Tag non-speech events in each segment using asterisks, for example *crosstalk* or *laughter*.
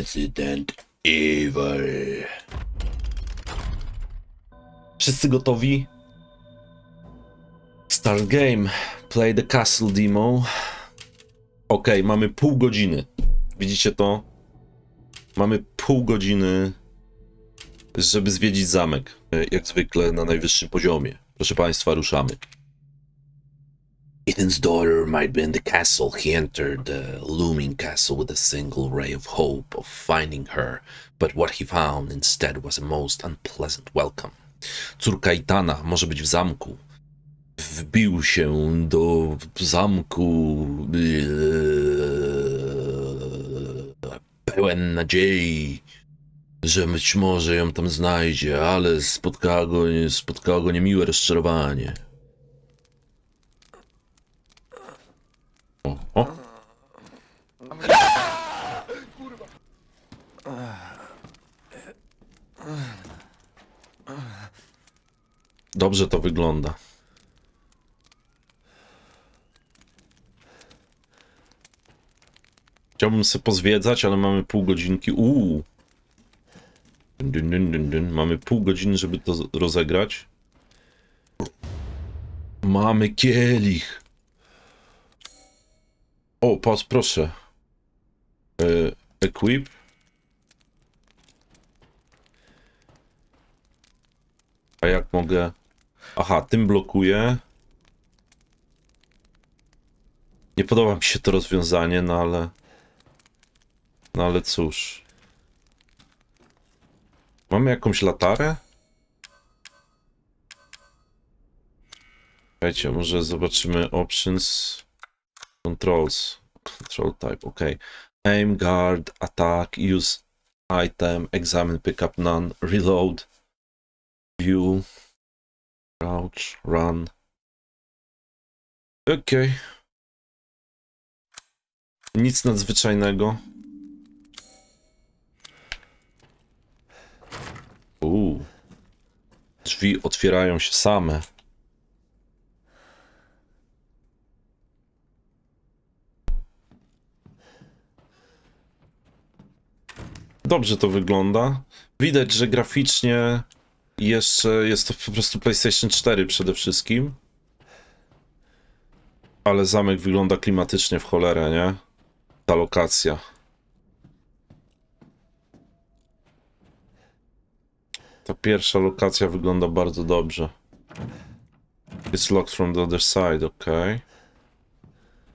Resident Evil. Wszyscy gotowi? Start game. Play the castle demo. Ok, mamy pół godziny. Widzicie to? Mamy pół godziny, żeby zwiedzić zamek. E, Jak zwykle na najwyższym poziomie. Proszę Państwa, ruszamy. Ethan's daughter might be in the castle. He entered the looming castle with a single ray of hope of finding her, but what he found instead was a most unpleasant welcome. Córka Itana może być w zamku. Wbił się do zamku. eee, Pełen nadziei, że być może ją tam znajdzie, ale spotkało go, spotkało go niemiłe rozczarowanie. O, o. Dobrze to wygląda. Chciałbym sobie pozwiedzać, ale mamy pół godzinki. Uuu. Dyn, dyn, dyn, dyn. Mamy pół godziny, żeby to rozegrać. Mamy kielich. O, patrz, proszę. E, equip. A jak mogę? Aha, tym blokuję. Nie podoba mi się to rozwiązanie, no ale. No ale cóż. Mamy jakąś latarę? Słuchajcie, może zobaczymy options. Controls. Control type, ok. Aim, guard, attack, use item, examine, pick up none, reload, view, crouch, run. Okej. Nic nadzwyczajnego. Uuu. Drzwi otwierają się same. Dobrze to wygląda. Widać, że graficznie jeszcze jest to po prostu PlayStation 4 przede wszystkim. Ale zamek wygląda klimatycznie w cholerę, nie? Ta lokacja. Ta pierwsza lokacja wygląda bardzo dobrze. It's locked from the other side, ok.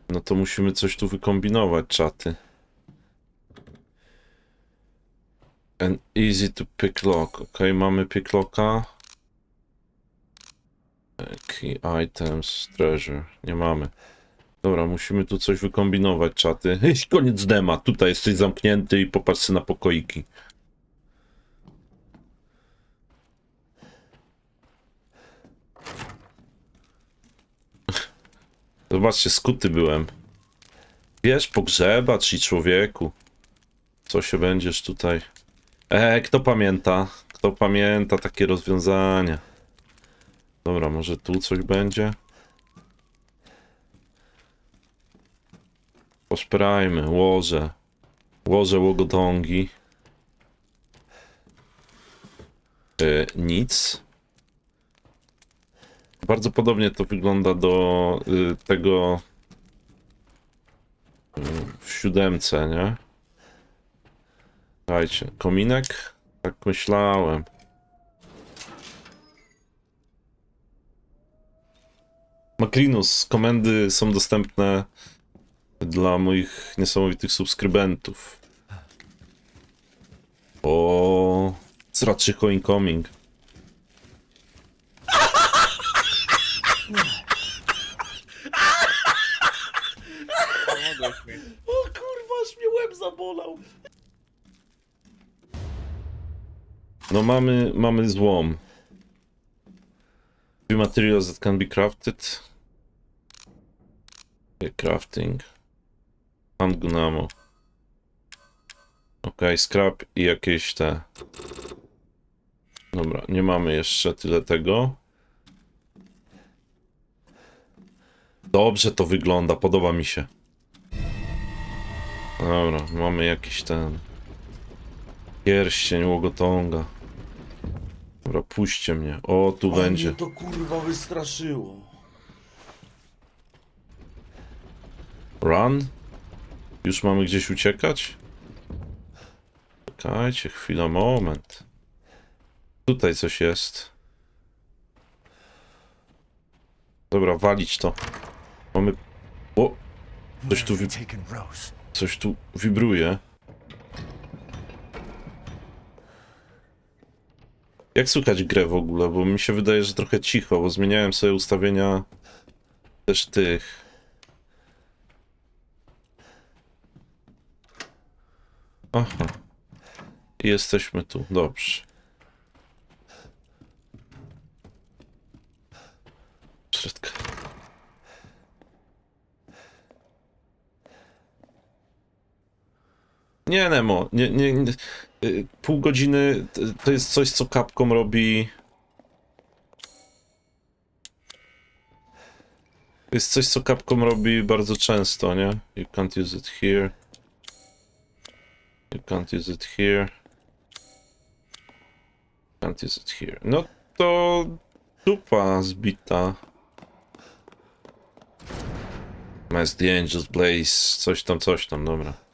No to musimy coś tu wykombinować, czaty. And easy to pick lock. Ok, mamy pick locka. Key items, treasure. Nie mamy. Dobra, musimy tu coś wykombinować, czaty. *laughs* Koniec dema. Tutaj jesteś zamknięty i popatrz na pokoiki. *laughs* Zobaczcie, skuty byłem. Wiesz, pogrzebacz i człowieku. Co się będziesz tutaj... E, kto pamięta? Kto pamięta takie rozwiązania? Dobra, może tu coś będzie? Poszperajmy, łoże. Łoże łogodągi. E, nic. Bardzo podobnie to wygląda do y, tego y, w siódemce, nie? Słuchajcie, kominek? Tak myślałem. Makrinus, komendy są dostępne dla moich niesamowitych subskrybentów. O, Sraczycho incoming. Pomogłeś. *laughs* O kurwa, aż mnie łeb zabolał. No mamy, mamy złom. Few materials that can be crafted. Crafting. Handgun ammo. Ok, scrap i jakieś te. Dobra, nie mamy jeszcze tyle tego. Dobrze to wygląda, podoba mi się. Dobra, mamy jakiś ten. Pierścień Łogotonga. Dobra, puśćcie mnie. O, tu będzie. to kurwa wystraszyło. Run? Już mamy gdzieś uciekać? Czekajcie, chwila, moment. Tutaj coś jest. Dobra, walić to. Mamy... O! Coś tu, wi... Coś tu wibruje. Jak słychać grę w ogóle? Bo mi się wydaje, że trochę cicho, bo zmieniałem sobie ustawienia też tych. Aha. Jesteśmy tu, dobrze. Środka. Nie, Nemo, nie, nie, nie. y, Pół godziny to- jest coś, co Capcom robi. To jest coś, co Capcom robi bardzo często, nie? You can't use it here. You can't use it here. Can't use it here. No to dupa zbita. Mass the Angels Blaze, coś tam, coś tam, dobra.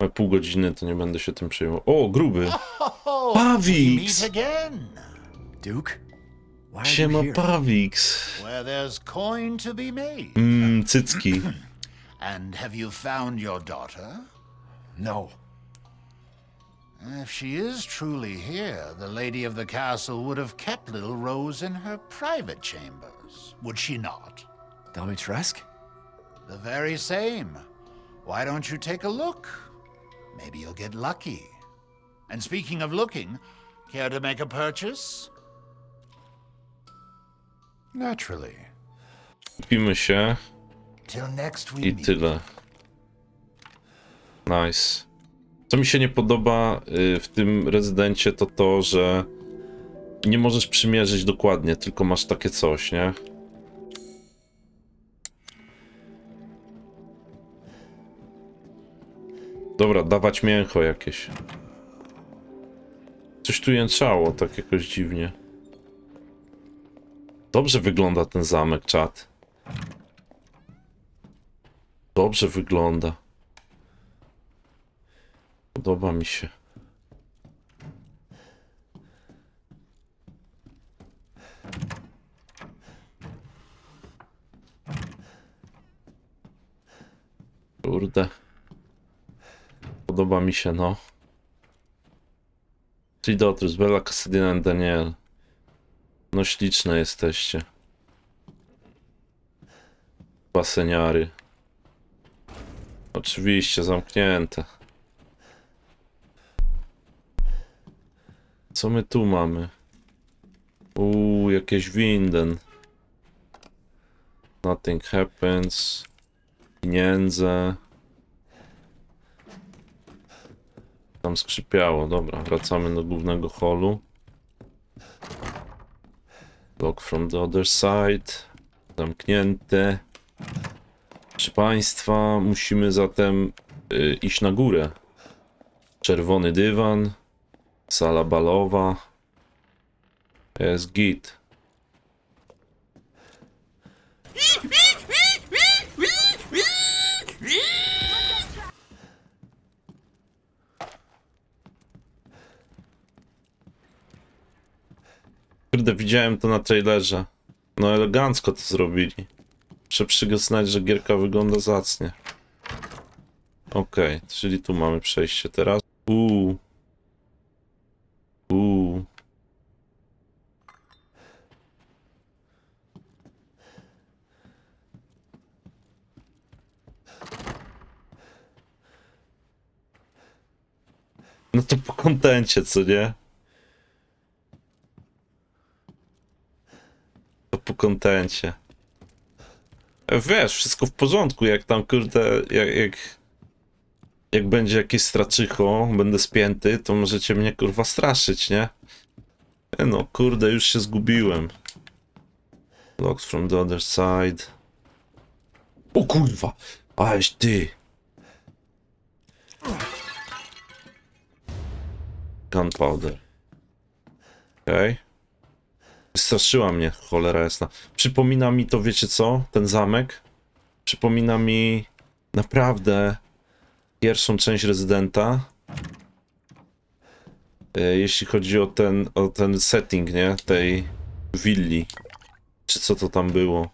Mamy pół godziny, to nie będę się tym przejmował. O, gruby! Oh, Pawix! Duke, Siema? Pawix! Mmm, cycki. *clears throat* And have you found your daughter? No. If she is truly here, the lady of the castle would have kept little Rose in her private chambers, would she not? Domitresk? The very same. Why don't you take a look? Maybe you'll get lucky. And speaking of looking, care to make a purchase? Naturally. Kupimy się Till next we i meet. tyle. Nice. Co mi się nie podoba y, w tym rezydencie, to to, że nie możesz przymierzyć dokładnie, tylko masz takie coś, nie? Dobra, dawać mięcho jakieś. Coś tu jęczało, tak jakoś dziwnie. Dobrze wygląda ten zamek, czat. Dobrze wygląda. Podoba mi się. Kurde. Podoba mi się, no. Three daughters, Bella, Cassidyna i Daniel. No śliczne jesteście. Baseniary. Oczywiście, zamknięte. Co my tu mamy? Uuu, jakieś winden. Nothing happens. Pieniądze. Tam skrzypiało, dobra, wracamy do głównego holu. Lock from the other side. Zamknięte. Proszę Państwa, musimy zatem y, iść na górę. Czerwony dywan, sala balowa. Jest git. Kurde, widziałem to na trailerze. No elegancko to zrobili. Muszę przyznać, że gierka wygląda zacnie. Okej, czyli tu mamy przejście teraz. Uuu. Uuu. No to po kontencie, co nie? To po kontencie. Wiesz, wszystko w porządku, jak tam kurde, jak, jak, jak będzie jakieś straczycho, będę spięty, to możecie mnie kurwa straszyć, nie? E No kurde, już się zgubiłem. Locked from the other side. O kurwa! Aleś ty! Gunpowder. Okej. Straszyła mnie, cholera jasna. Przypomina mi to, wiecie co? Ten zamek. Przypomina mi naprawdę pierwszą część Rezydenta. E, Jeśli chodzi o ten, o ten setting, nie? Tej willi. Czy co to tam było?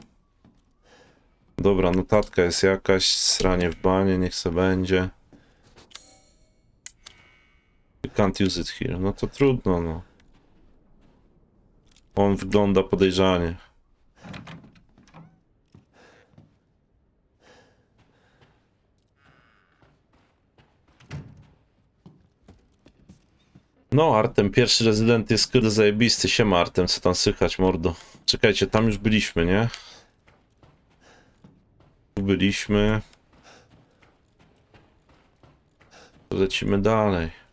Dobra, notatka jest jakaś, sranie w banie, niech se będzie. You can't use it here. No to trudno, no. On wygląda podejrzanie. No, Artem, pierwszy rezydent jest kurde zajebisty. Siema Artem, co tam słychać, mordo? Czekajcie, tam już byliśmy, nie? Tu byliśmy. Lecimy dalej.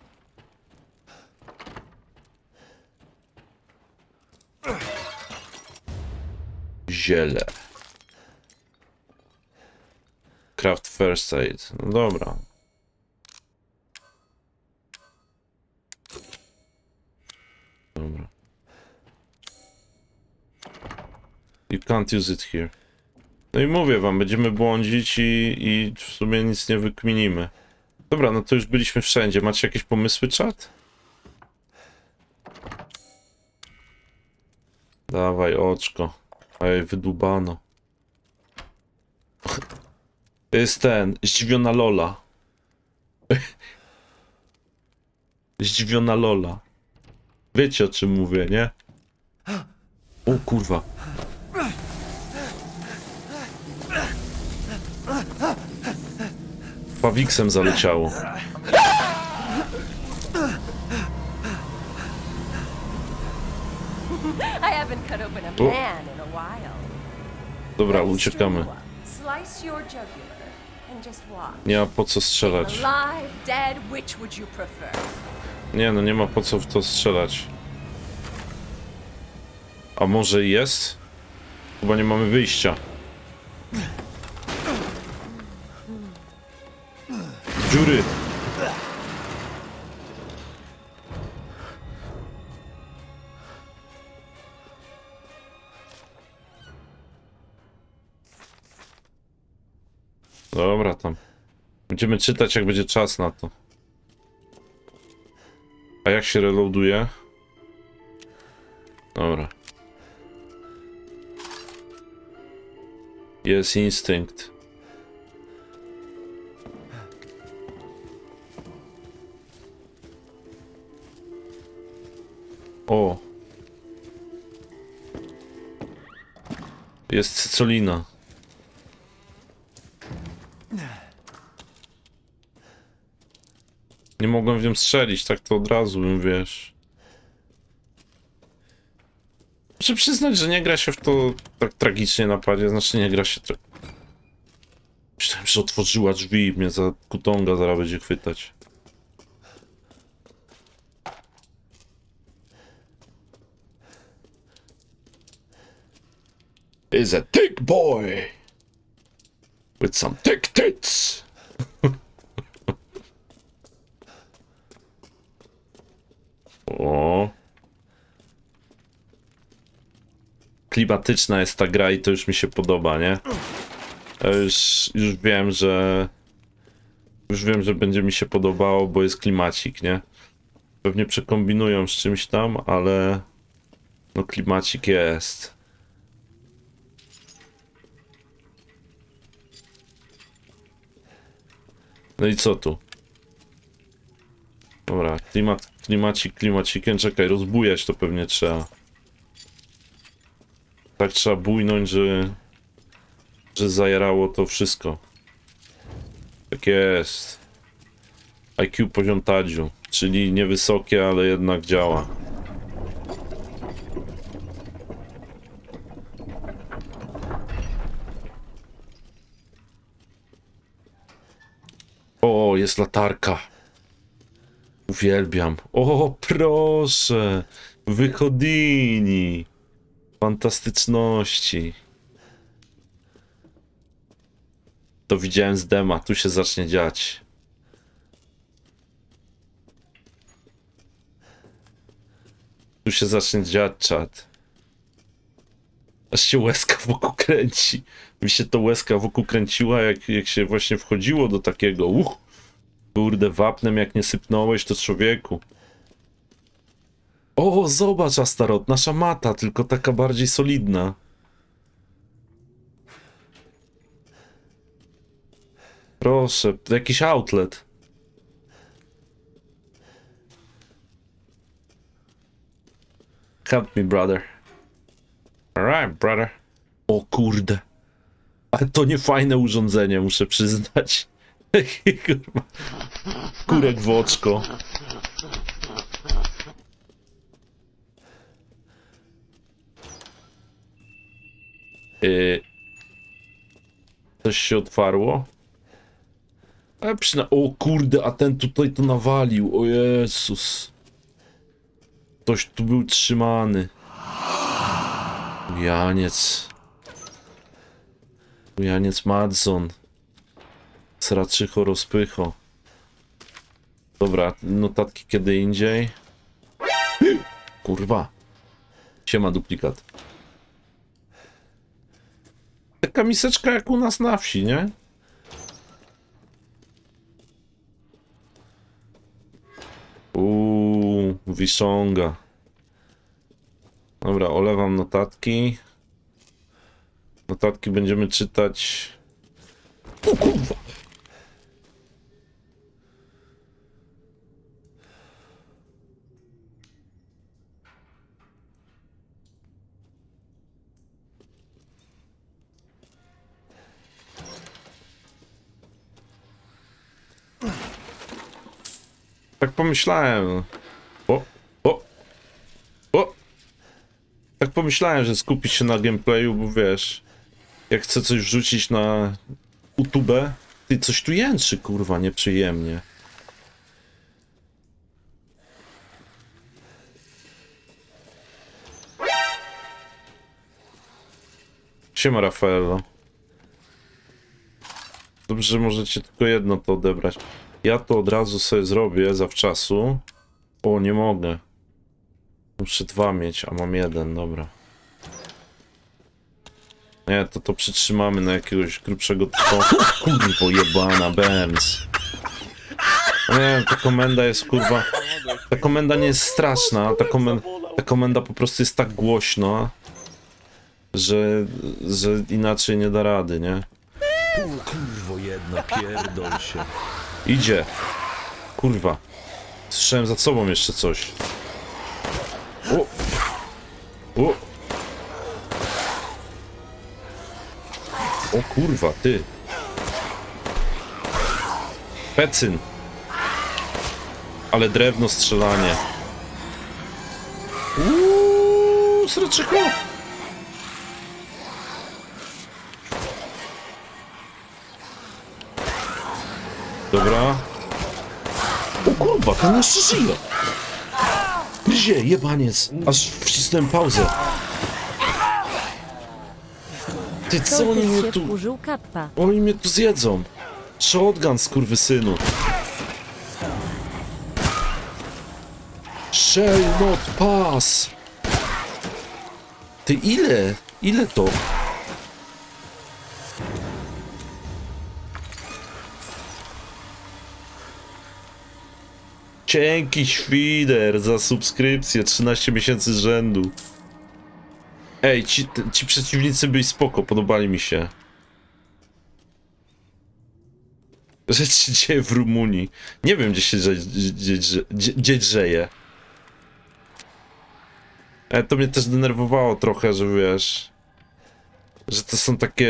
Ziele. Craft first aid. No dobra. Dobra. You can't use it here. No i mówię wam, będziemy błądzić i, i w sumie nic nie wykminimy. Dobra, no to już byliśmy wszędzie. Macie jakieś pomysły, czat? Dawaj, oczko. Ej, wydubano. To jest ten, zdziwiona Lola. Zdziwiona Lola. Wiecie o czym mówię, nie? O kurwa. Pawiksem zaleciało. I haven't cut open a man in. Dobra, uciekamy. Nie ma po co strzelać. Nie, no nie ma po co w to strzelać. A może jest? Chyba nie mamy wyjścia. Dziury! Będziemy czytać, jak będzie czas na to. A jak się reloaduje? Dobra. Jest instynkt. O. Jest cycolina. Nie mogłem w nią strzelić, tak to od razu bym, wiesz. Muszę przyznać, że nie gra się w to tak tragicznie na padzie, znaczy nie gra się tra... Myślałem, że otworzyła drzwi i mnie za kutonga zaraz będzie chwytać. Is a thick boy with some thick tits. O. Klimatyczna jest ta gra i to już mi się podoba, nie? Już, już wiem, że. Już wiem, że będzie mi się podobało, bo jest klimacik, nie? Pewnie przekombinują z czymś tam, ale. No, klimacik jest. No i co tu? Dobra, klimat, klimacik, klimacikiem, czekaj, rozbujać to pewnie trzeba. Tak trzeba bujnąć, że... że zajarało to wszystko. Tak jest. IQ poziom tadziu, czyli niewysokie, ale jednak działa. O, jest latarka. Uwielbiam. O, proszę. Wychodini. Fantastyczności. To widziałem z dema. Tu się zacznie dziać. Tu się zacznie dziać czat. Aż się łezka wokół kręci. Mi się to łezka wokół kręciła, jak, jak się właśnie wchodziło do takiego. Uch, kurde, wapnem jak nie sypnąłeś, to człowieku. O, zobacz, Astarot, nasza mata, tylko taka bardziej solidna. Proszę, jakiś outlet. Help me, brother. Alright, brother. O kurde. Ale to nie fajne urządzenie, muszę przyznać. *laughs* Kurwa. Kurek w oczko. Yy. Coś się otwarło? Ale przyna... O kurde, a ten tutaj to nawalił. O Jezus. Ktoś tu był trzymany. Janiec. Janiec Madzon. Sraczycho rozpycho. Dobra, notatki kiedy indziej. Kurwa. Siema duplikat. Taka miseczka jak u nas na wsi, nie? Uuu, wiszonga. Dobra, olewam notatki. Notatki będziemy czytać. Kurwa! Tak pomyślałem. O, o, o. Tak pomyślałem, że skupić się na gameplayu, bo wiesz, jak chcę coś wrzucić na YouTube, ty coś tu jęczy, kurwa, nieprzyjemnie. Siema, Rafaelo. Dobrze, że możecie tylko jedno to odebrać. Ja to od razu sobie zrobię zawczasu. O, nie mogę. Muszę dwa mieć, a mam jeden, dobra. Nie, to to przytrzymamy na jakiegoś grubszego typu. Kurwo jebana, Benz. Nie ta komenda jest kurwa... Ta komenda nie jest straszna, ta komenda, ta komenda po prostu jest tak głośna, że, że inaczej nie da rady, nie? Kurwo jedna, pierdol się. Idzie. Kurwa. Słyszałem za sobą jeszcze coś. O! O! O kurwa, ty. Pecyn. Ale drewno strzelanie. Uuu, sraczyko. Ten jeszcze żyje. Gdzie, jebaniec. Aż wcisnąłem pauzę. Ty, co oni mnie tu... kappa. Oni mnie tu zjedzą. Shotgun, skurwysynu. Shall not pass. Ty, ile? Ile to? Dzięki Świder za subskrypcję 13 miesięcy z rzędu. Ej, ci, ci przeciwnicy byli spoko, podobali mi się. Rzecz się *laughs* dzieje w Rumunii. Nie wiem, gdzie się dzie, dzie, dzie, dzie, dzieje. Ale to mnie też denerwowało trochę, że wiesz... Że to są takie...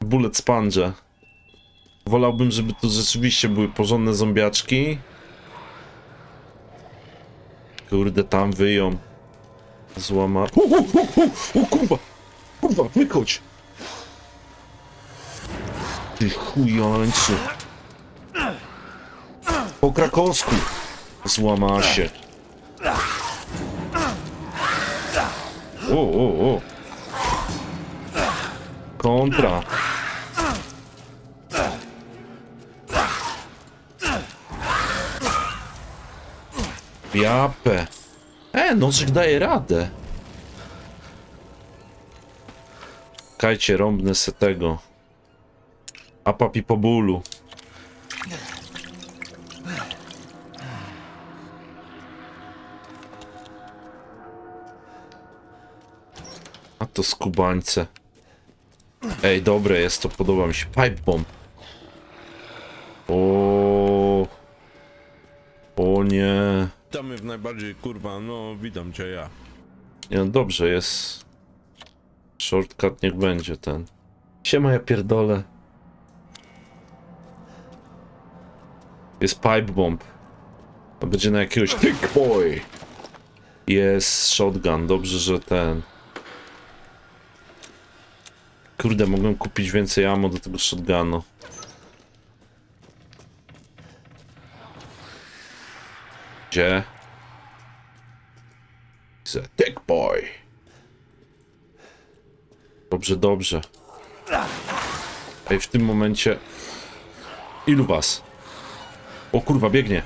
Bullet sponge. Wolałbym, żeby to rzeczywiście były porządne zombiaczki. Kurde, tam wyją. Złama... O, o, o, kurwa! Kurwa, wychodź! Ty chujańcu. Po krakowsku. Złama się. O, o, o. Kontra. Japę. E, nożyk daje radę. Kajcie, rąbnę se tego. A papi po bólu. A to skubańce. Ej, dobre jest to, podoba mi się. Pipe bomb. Najbardziej, kurwa, no witam cię ja. Nie, no dobrze, jest. Shortcut niech będzie ten. Siema, ja pierdolę. Jest pipe bomb. To będzie na jakiegoś big boy. Jest shotgun, dobrze, że ten. Kurde, mogłem kupić więcej ammo do tego shotgunu. Gdzie? He's a boy. Dobrze, dobrze. Ej, w tym momencie... Ilu was? O kurwa, biegnie.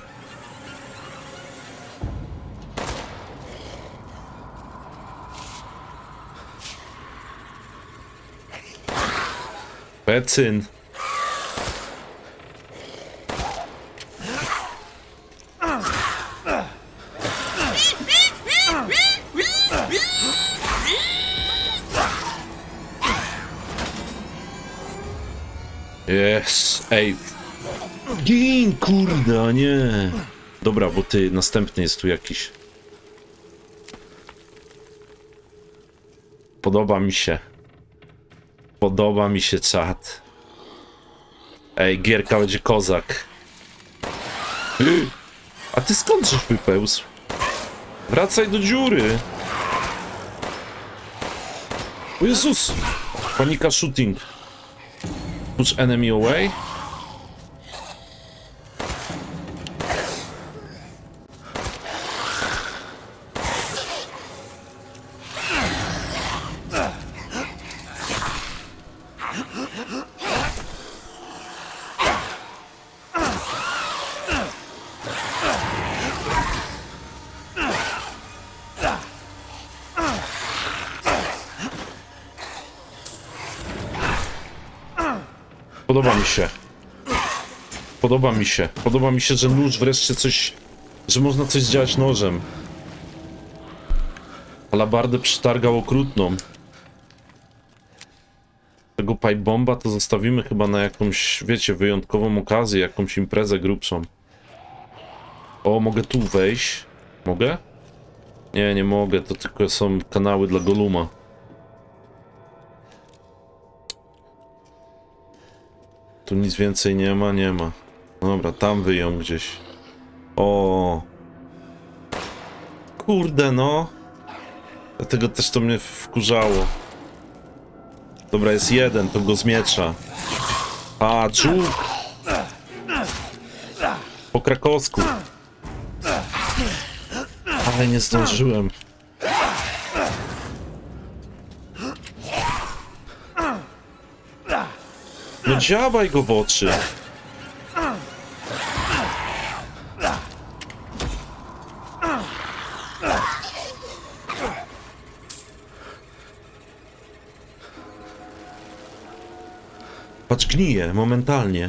Pecyn. Ej. Gin, kurde, a nie. Dobra, bo ty, następny jest tu jakiś. Podoba mi się. Podoba mi się czat. Ej, gierka będzie kozak. A ty skąd żeś wypełzł? Wracaj do dziury. O Jezus! Panika shooting. Push enemy away. Podoba mi się. Podoba mi się, że nóż wreszcie coś... Że można coś zdziałać nożem. Alabardę przytargał okrutną. Tego pipe bomba to zostawimy chyba na jakąś, wiecie, wyjątkową okazję, jakąś imprezę grubszą. O, mogę tu wejść. Mogę? Nie, nie mogę, to tylko są kanały dla Goluma. Tu nic więcej nie ma, nie ma. Dobra, tam wyją gdzieś. O. Kurde, no. Dlatego też to mnie wkurzało. Dobra, jest jeden, to go zmiecza. A, czuk! Po krakowsku. Ale nie zdążyłem. No działaj go w oczy. Patrz, gnije momentalnie.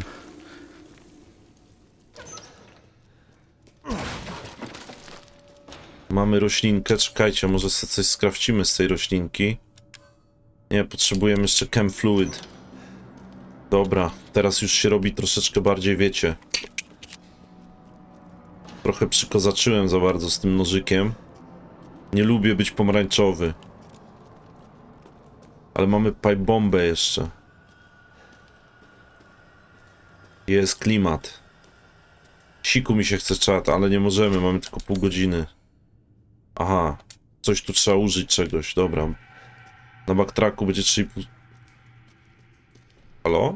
Mamy roślinkę, czekajcie, może sobie coś skrawcimy z tej roślinki. Nie, potrzebujemy jeszcze chem fluid. Dobra, teraz już się robi troszeczkę bardziej, wiecie. Trochę przykozaczyłem za bardzo z tym nożykiem. Nie lubię być pomarańczowy. Ale mamy pipe bombę jeszcze. Jest klimat. Siku mi się chce czat, ale nie możemy, mamy tylko pół godziny. Aha, coś tu trzeba użyć czegoś, dobra. Na backtracku będzie 3,5... Halo?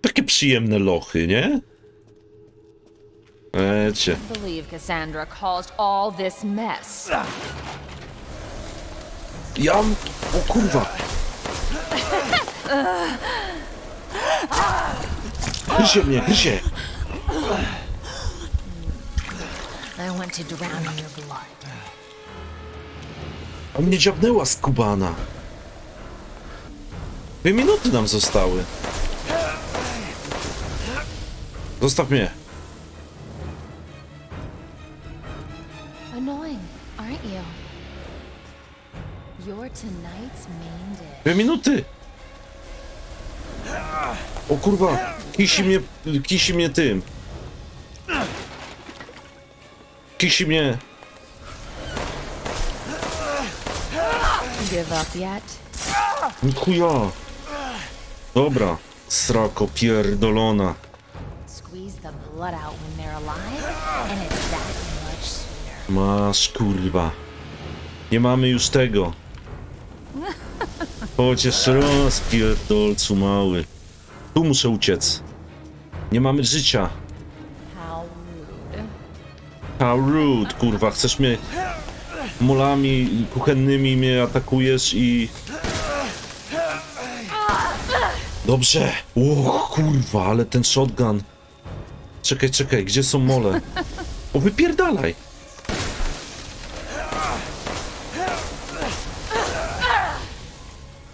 Takie przyjemne lochy, nie? Ecie. believe Cassandra caused all this mess. Ja... O kurwa! *laughs* Gryzie mnie, gryzie! I want to drown in your blood. A mnie dziabnęła skubana. Dwie minuty nam zostały. Zostaw mnie. Annoying, aren't you? You're tonight's main dish. Dwie minuty. Kurwa, kisi mnie, kisi mnie tym. Kisi mnie. Give up yet? Chuja. Dobra, srako pierdolona. Squeeze the blood out when they're alive, and it's that much sweeter. Masz kurwa. Nie mamy już tego. Chociaż raz, pierdolcu mały. Tu muszę uciec. Nie mamy życia. How rude. Kurwa. Chcesz mnie molami kuchennymi mnie atakujesz i... Dobrze. O kurwa, ale ten shotgun. Czekaj, czekaj, gdzie są mole? O, wypierdalaj.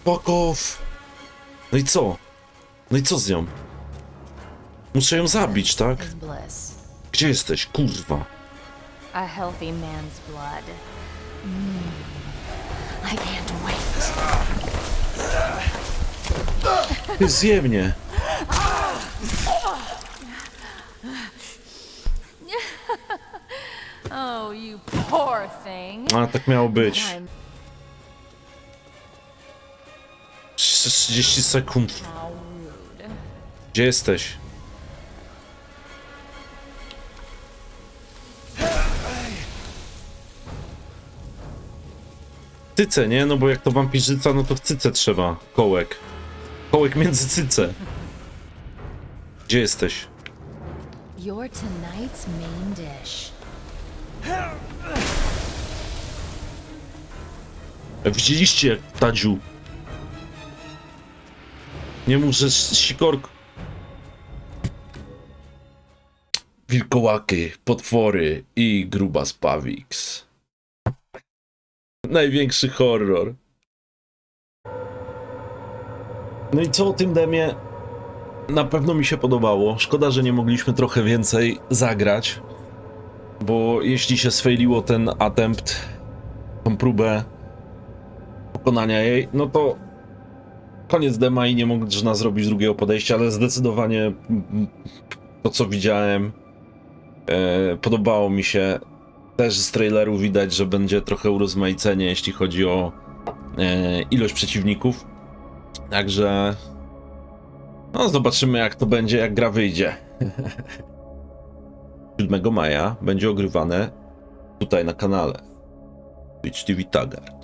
Fuck off. No i co? No i co z nią? Muszę ją zabić, tak? Gdzie jesteś, kurwa? A healthy man's blood. Mm. I can't wait. Ty zje mnie. *laughs* Oh, you poor thing. A, tak miało być. I'm 30 sekund. Gdzie jesteś? Cyce, nie? No bo jak to wampirzyca, no to w cyce trzeba. Kołek. Kołek między cyce. Gdzie jesteś? You're tonight's main dish. Widzieliście Tadziu? Nie muszę sikork. Wilkołaki, potwory i gruba Spawix. Największy horror. No i co o tym demie? Na pewno mi się podobało. Szkoda, że nie mogliśmy trochę więcej zagrać. Bo jeśli się sfejliło ten attempt, tą próbę pokonania jej, no to koniec dema i nie można zrobić drugiego podejścia, ale zdecydowanie to co widziałem podobało mi się. Też z traileru widać, że będzie trochę urozmaicenie, jeśli chodzi o e, ilość przeciwników. Także no zobaczymy jak to będzie, jak gra wyjdzie. *laughs* 7 maja będzie ogrywane tutaj na kanale Twitch TV Taggart.